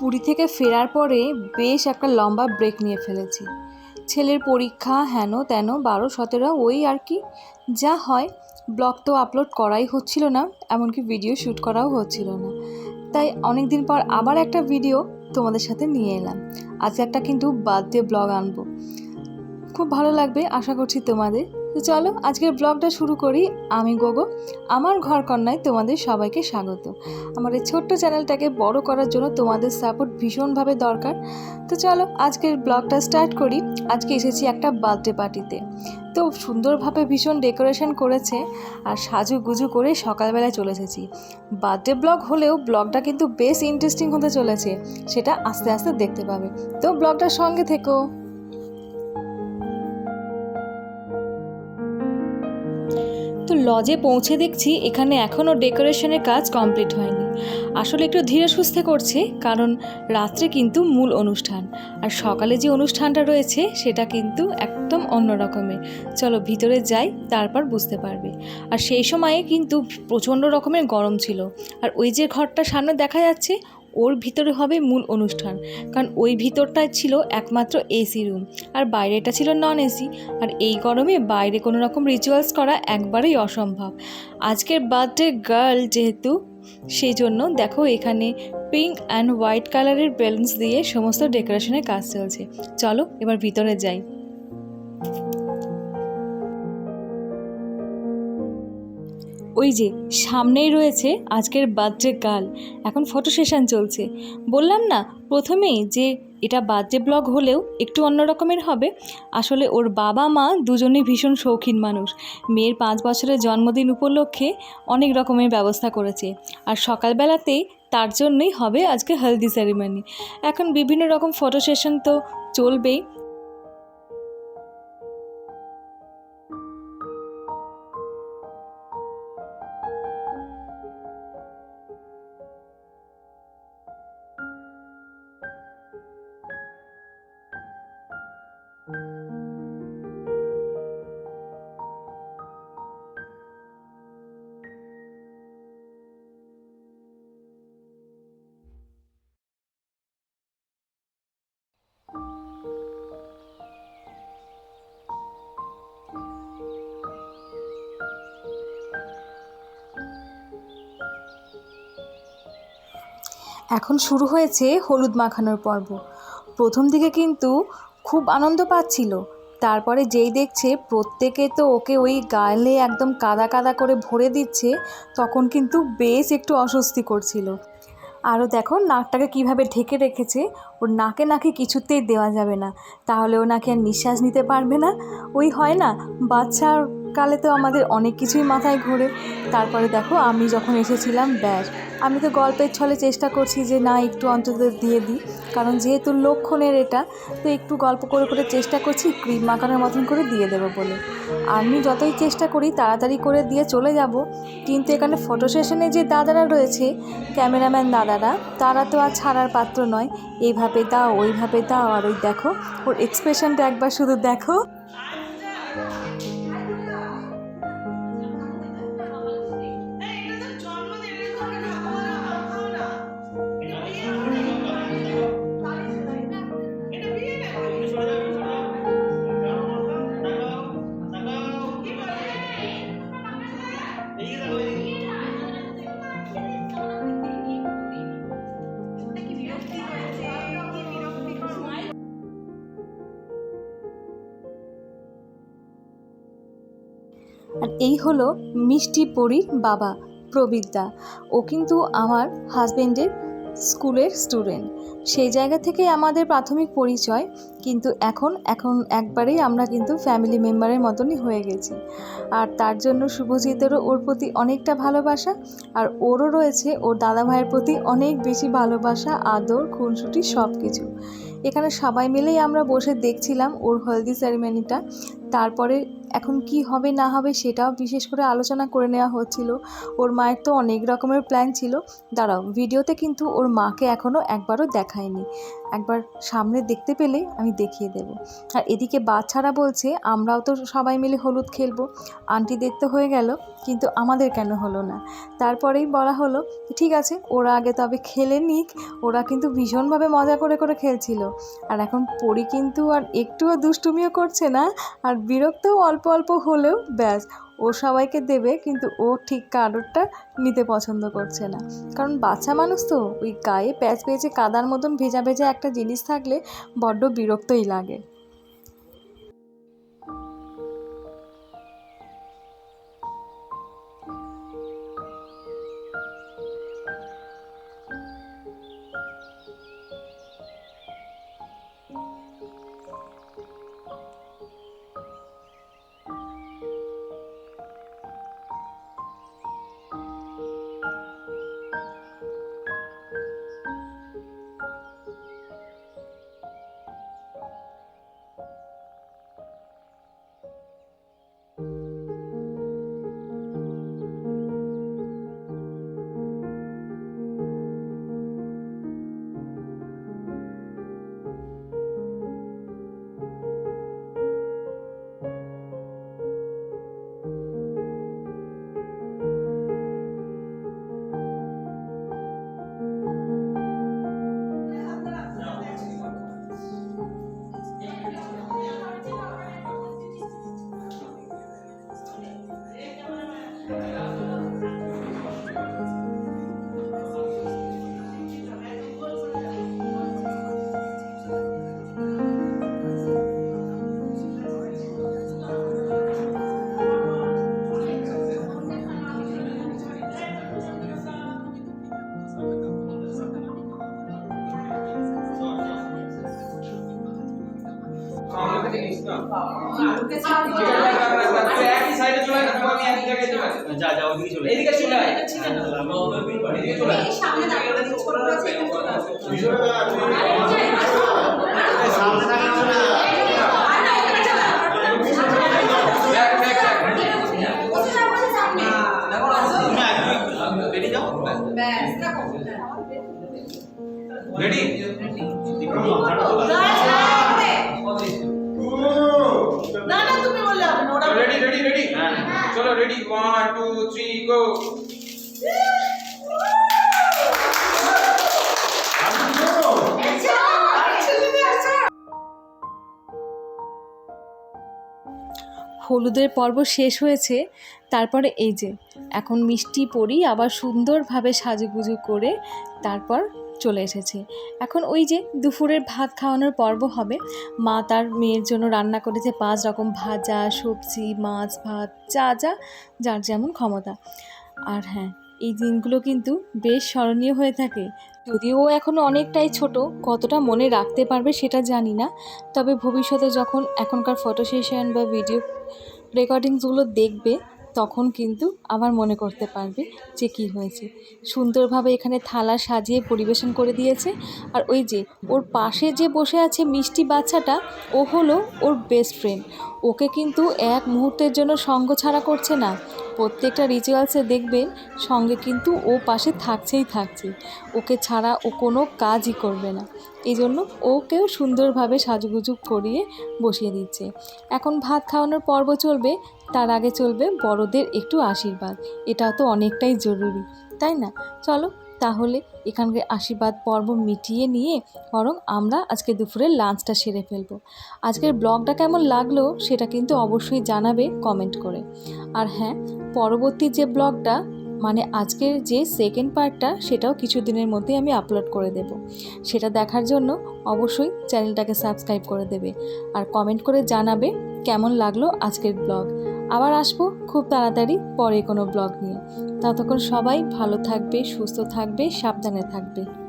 পুরী থেকে ফেরার পরে বেশ একটা লম্বা ব্রেক নিয়ে ফেলেছি। ছেলের পরীক্ষা হেন তেন বারো সতেরো ওই আর কি। যা হয় ব্লগ তো আপলোড করাই হচ্ছিল না, এমনকি ভিডিও শ্যুট করাও হচ্ছিল না। তাই অনেক দিন পর আবার একটা ভিডিও তোমাদের সাথে নিয়ে এলাম। আজকে একটা কিন্তু বার্থডে ব্লগ আনব। খুব ভালো লাগবে, আশা করছি তোমাদের। তো চলো, আজকের ব্লগটা শুরু করি আমি গোগো। আমার ঘর কন্যায় তোমাদের সবাইকে স্বাগত। আমার এই ছোট্ট চ্যানেলটাকে বড় করার জন্য তোমাদের সাপোর্ট ভীষণভাবে দরকার। তো চলো, আজকের ব্লগটা স্টার্ট করি। আজকে এসেছি একটা বার্থডে পার্টিতে তো সুন্দরভাবে ভীষণ ডেকোরেশন করেছে আর সাজু গুজু করে সকালবেলায় চলে এসেছি। বার্থডে ব্লগ হলেও ব্লগটা কিন্তু বেশ ইন্টারেস্টিং হতে চলেছে, সেটা আস্তে আস্তে দেখতে পাবে। তো ব্লগটার সঙ্গে থেকো। তো লজে পৌঁছে দেখছি এখানে এখনও ডেকোরেশনের কাজ কমপ্লিট হয়নি। আসলে একটু ধীরে সুস্থে করছে, কারণ রাত্রে কিন্তু মূল অনুষ্ঠান। আর সকালে যে অনুষ্ঠানটা রয়েছে, সেটা কিন্তু একদম অন্য রকমের চলো ভিতরে যাই, তারপর বুঝতে পারবে। আর সেই সময়ে কিন্তু প্রচণ্ড রকমের গরম ছিল। আর ওই যে ঘরটা সামনে দেখা যাচ্ছে ওর ভিতরে হবে মূল অনুষ্ঠান। কারণ ওই ভিতরটায় ছিল একমাত্র এসি রুম। আর বাইরেটা ছিল নন এসি আর এই গরমে বাইরে কোনো রকম রিচুয়ালস করা একবারেই অসম্ভব। আজকের বার্থডে গার্ল যেহেতু সেই জন্য দেখো এখানে পিঙ্ক অ্যান্ড হোয়াইট কালারের বেলুনস দিয়ে সমস্ত ডেকোরেশনের কাজ চলছে। চলো এবার ভিতরে যাই। ওই যে, সামনেই রয়েছে আজকের বার্থডে গার্ল। এখন ফটো সেশন চলছে। বললাম না, প্রথমেই যে এটা বার্থডে ব্লগ হলেও একটু অন্য রকমের হবে। আসলে ওর বাবা মা দুজনেই ভীষণ শৌখিন মানুষ। মেয়ের পাঁচ বছরের জন্মদিন উপলক্ষে অনেক রকমের ব্যবস্থা করেছে। আর সকালবেলাতেই তার জন্যই হবে আজকে হলদি সেরিমনি এখন বিভিন্ন রকম ফটো সেশন তো চলবেই। এখন শুরু হয়েছে হলুদ মাখানোর পর্ব। প্রথম দিকে কিন্তু খুব আনন্দ পাচ্ছিল। তারপরে যেই দেখছে প্রত্যেকে তো ওকে ওই গালে একদম কাদা কাদা করে ভরে দিচ্ছে, তখন কিন্তু বেশ একটু অস্বস্তি করছিল। আরও দেখো নাকটাকে কীভাবে ঢেকে রেখেছে, ওর নাকে নাকে কিছুতেই দেওয়া যাবে না। তাহলে ও নাকি আর নিঃশ্বাস নিতে পারবে না? ওই হয় না বাচ্চার কালে তো আমাদের অনেক কিছুই মাথায় ঘোরে। তারপরে দেখো, আমি যখন এসেছিলাম, ব্যাস। আমি তো গল্পের ছলে চেষ্টা করছি যে, না, একটু অন্তত দিয়ে দিই। কারণ যেহেতু লক্ষণের এটা, তো একটু গল্প করে করে চেষ্টা করছি ক্রিম মাখানোর মতন করে দিয়ে দেবো বলে। আমি যতই চেষ্টা করি, তাড়াতাড়ি করে দিয়ে চলে যাব। কিন্তু এখানে ফটো সেশনে যে দাদারা রয়েছে, ক্যামেরাম্যান দাদারা, তারা তো আর ছাড়ার পাত্র নয়। এইভাবে দাও, ওইভাবে দাও। আর ওই দেখো, ওর এক্সপ্রেশনটা একবার শুধু দেখো। এই হলো মিষ্টি পরীর বাবা প্রবীরদা ও কিন্তু আমার হাজবেন্ডের স্কুলের স্টুডেন্ট সেই জায়গা থেকে আমাদের প্রাথমিক পরিচয়, কিন্তু এখন এখন একবারেই আমরা কিন্তু ফ্যামিলি মেম্বারের মতনই হয়ে গেছি। আর তার জন্য শুভজিতেরও ওর প্রতি অনেকটা ভালোবাসা, আর ওরও রয়েছে ওর দাদা ভাইয়ের প্রতি অনেক বেশি ভালোবাসা, আদর, খুনসুটি সব কিছু এখানে সবাই মিলেই আমরা বসে দেখছিলাম ওর হলদি সেরিমনিটা তারপরে এখন কি হবে না হবে সেটাও বিশেষ করে আলোচনা করে নেওয়া হচ্ছিল। ওর মায়ের তো অনেক রকমের প্ল্যান ছিল। দাঁড়াও ভিডিওতে কিন্তু ওর মাকে এখনও একবারও দেখায়নি। একবার সামনে দেখতে পেলে আমি দেখিয়ে দেবো। আর এদিকে বাচ্চারা বলছে, আমরাও তো সবাই মিলে হলুদ খেলব। আন্টিদের তো হয়ে গেল, কিন্তু আমাদের কেন হলো না? তারপরেই বলা হলো, ঠিক আছে, ওরা আগে তবে খেলে নিক। ওরা কিন্তু ভীষণভাবে মজা করে করে খেলছিল। আর এখন পরি কিন্তু আর একটুও দুষ্টুমিও করছে না, আর বিরক্তও অল্প অল্প হলেও ব্যাস ও সবাইকে দেবে, কিন্তু ও ঠিক কারোরটা নিতে পছন্দ করছে না। কারণ বাচ্চা মানুষ তো, ওই গায়ে প্যাচ পেয়েছে কাদার মতন ভেজা ভেজা একটা জিনিস থাকলে বড্ড বিরক্তই লাগে। একই সাইডে চলে আসবে আমি এক জায়গায় চলে যা যা ওদিকে চলে এদিকে চলে আয় চলে রেডি চলে চলো ready one two three go হলুদের পর্ব শেষ হয়েছে। তারপরে এই যে, এখন মিষ্টি পরি আবার সুন্দরভাবে সাজুগুজু করে তারপর চলে এসেছে। এখন ওই যে দুপুরের ভাত খাওয়ানোর পর্ব হবে। মা তার মেয়ের জন্য রান্না করেছে পাঁচ রকম ভাজা, সবজি, মাছ, ভাত, যা যা, যার যেমন ক্ষমতা। আর হ্যাঁ এই দিনগুলো কিন্তু বেশ স্মরণীয় হয়ে থাকে। যদিও ও এখনও অনেকটাই ছোট, কতটা মনে রাখতে পারবে সেটা জানি না। তবে ভবিষ্যতে যখন এখনকার ফটো সেশন বা ভিডিও রেকর্ডিংসগুলো দেখবে তখন কিন্তু আবার মনে করতে পারবে যে কী হয়েছে। সুন্দরভাবে এখানে থালা সাজিয়ে পরিবেশন করে দিয়েছে। আর ওই যে ওর পাশে যে বসে আছে মিষ্টি বাচ্চাটা, ও হলো ওর বেস্ট ফ্রেন্ড ওকে কিন্তু এক মুহূর্তের জন্য সঙ্গ ছাড়া করছে না। প্রত্যেকটা রিচুয়ালসে দেখবেন সঙ্গে কিন্তু ও পাশে থাকছেই থাকছে। ওকে ছাড়া ও কোনো কাজই করবে না। এই জন্য ওকেও সুন্দরভাবে সাজুগুজু করিয়ে বসিয়ে দিচ্ছে। এখন ভাত খাওয়ানোর পর্ব চলবে, তার আগে চলবে বড়দের একটু আশীর্বাদ। এটা তো অনেকটাই জরুরি, তাই না? চলো তাহলে এখানকার আশীর্বাদ পর্ব মিটিয়ে নিয়ে বরং আমরা আজকে দুপুরে লাঞ্চটা সেরে ফেলব। আজকের ব্লগটা কেমন লাগল সেটা কিন্তু অবশ্যই জানাবে কমেন্ট করে। আর হ্যাঁ পরবর্তী যে ব্লগটা মানে আজকের যে সেকেন্ড পার্টটা সেটাও কিছু দিনের মধ্যেই আমি আপলোড করে দেব। সেটা দেখার জন্য অবশ্যই চ্যানেলটাকে সাবস্ক্রাইব করে দেবে। আর কমেন্ট করে জানাবে কেমন লাগল আজকের ব্লগ আবার আসব খুব তাড়াতাড়ি পরে কোনো ব্লগ নিয়ে। ততক্ষণ সবাই ভালো থাকবে, সুস্থ থাকবে, সাবধানে থাকবে।